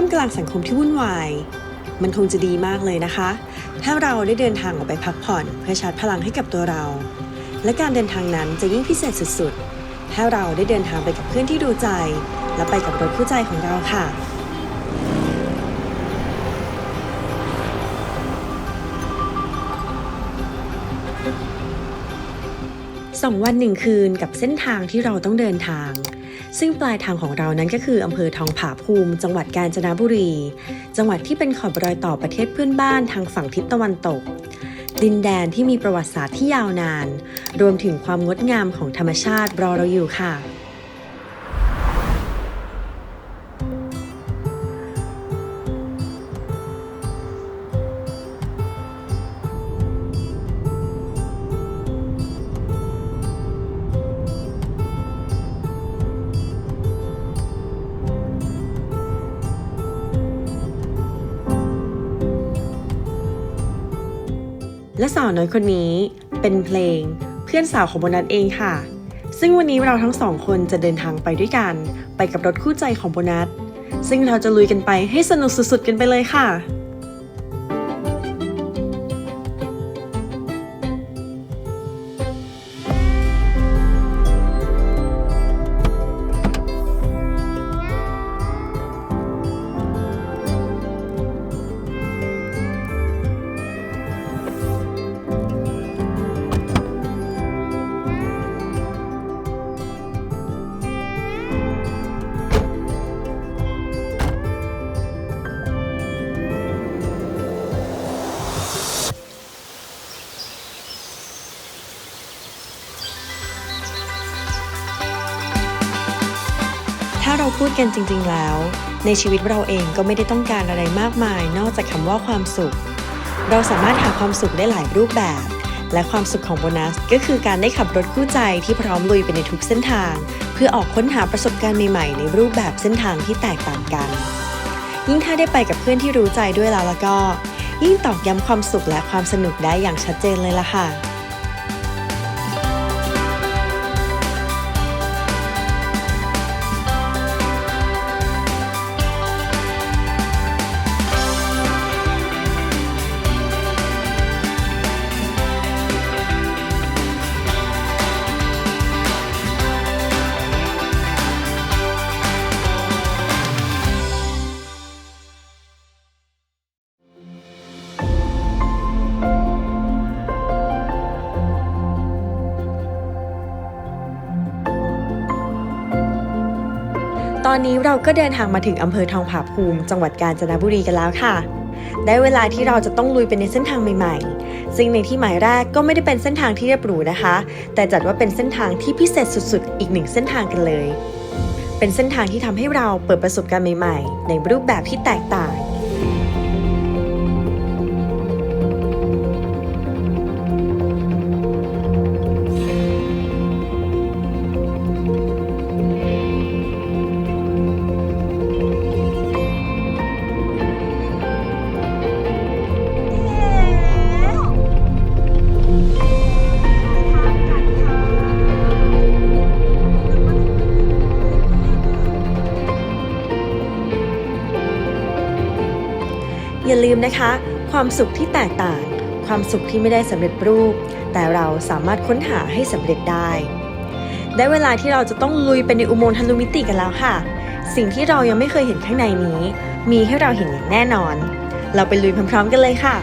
ท่ามกลางสังคมที่วุ่นวาย มันคงจะดีมากเลยนะคะ ถ้าเราได้เดินทางออกไปพักผ่อน เพื่อชาร์จพลังให้กับตัวเรา และการเดินทางนั้นจะยิ่งพิเศษสุดๆ ถ้าเราได้เดินทางไปกับเพื่อนที่ดูใจ และไปกับรถคู่ใจของเราค่ะสองวันหนึ่งคืนกับเส้นทางที่เราต้องเดินทาง ซึ่งปลายทางของเรานั้นก็คืออำเภอทองผาภูมิ จังหวัดกาญจนบุรี จังหวัดที่เป็นขอบรอยต่อประเทศเพื่อนบ้านทางฝั่งทิศตะวันตก ดินแดนที่มีประวัติศาสตร์ที่ยาวนาน รวมถึงความงดงามของธรรมชาติรอเราอยู่ค่ะ และสาวน้อยคนนี้เป็นเพลงเพื่อนสาวของโบนัสเองค่ะ ซึ่งวันนี้เราทั้งสองคนจะเดินทางไปด้วยกัน ไปกับรถคู่ใจของโบนัส ซึ่งเราจะลุยกันไปให้สนุกสุดๆกันไปเลยค่ะ ถ้าเราพูดกันจริงๆแล้ว ในชีวิตเราเองก็ไม่ได้ต้องการอะไรมากมาย นอกจากคำว่าความสุข เราสามารถหาความสุขได้หลายรูปแบบ และความสุขของโบนัส ก็คือการได้ขับรถคู่ใจที่พร้อมลุยไปในทุกเส้นทาง เพื่อออกค้นหาประสบการณ์ใหม่ๆ ในรูปแบบเส้นทางที่แตกต่างกัน ยิ่งถ้าได้ไปกับเพื่อนที่รู้ใจด้วยแล้วแล้วก็ ยิ่งตอกย้ำความสุขและความสนุกได้อย่างชัดเจนเลยล่ะค่ะ อนนี้เราก็เดินทางมาถึงอำเภอทองผาภูมิ จังหวัดกาญจนบุรีกันแล้วค่ะ ได้เวลาที่เราจะต้องลุยไปในเส้นทางใหม่ๆ ซึ่งในที่หมายแรกก็ไม่ได้เป็นเส้นทางที่เรียบหรูนะคะ แต่จัดว่าเป็นเส้นทางที่พิเศษสุดๆ อีกหนึ่งเส้นทางกันเลย เป็นเส้นทางที่ทำให้เราเปิดประสบการณ์ใหม่ๆ ในรูปแบบที่แตกต่าง อย่าลืมนะคะ ความสุขที่แตกต่าง ความสุขที่ไม่ได้สำเร็จรูป แต่เราสามารถค้นหาให้สำเร็จได้ ได้เวลาที่เราจะต้องลุยไปในอุโมงค์ทะลุมิติกันแล้วค่ะ สิ่งที่เรายังไม่เคยเห็นข้างในนี้ มีให้เราเห็นอย่างแน่นอน เราไปลุยพร้อมๆกันเลยค่ะ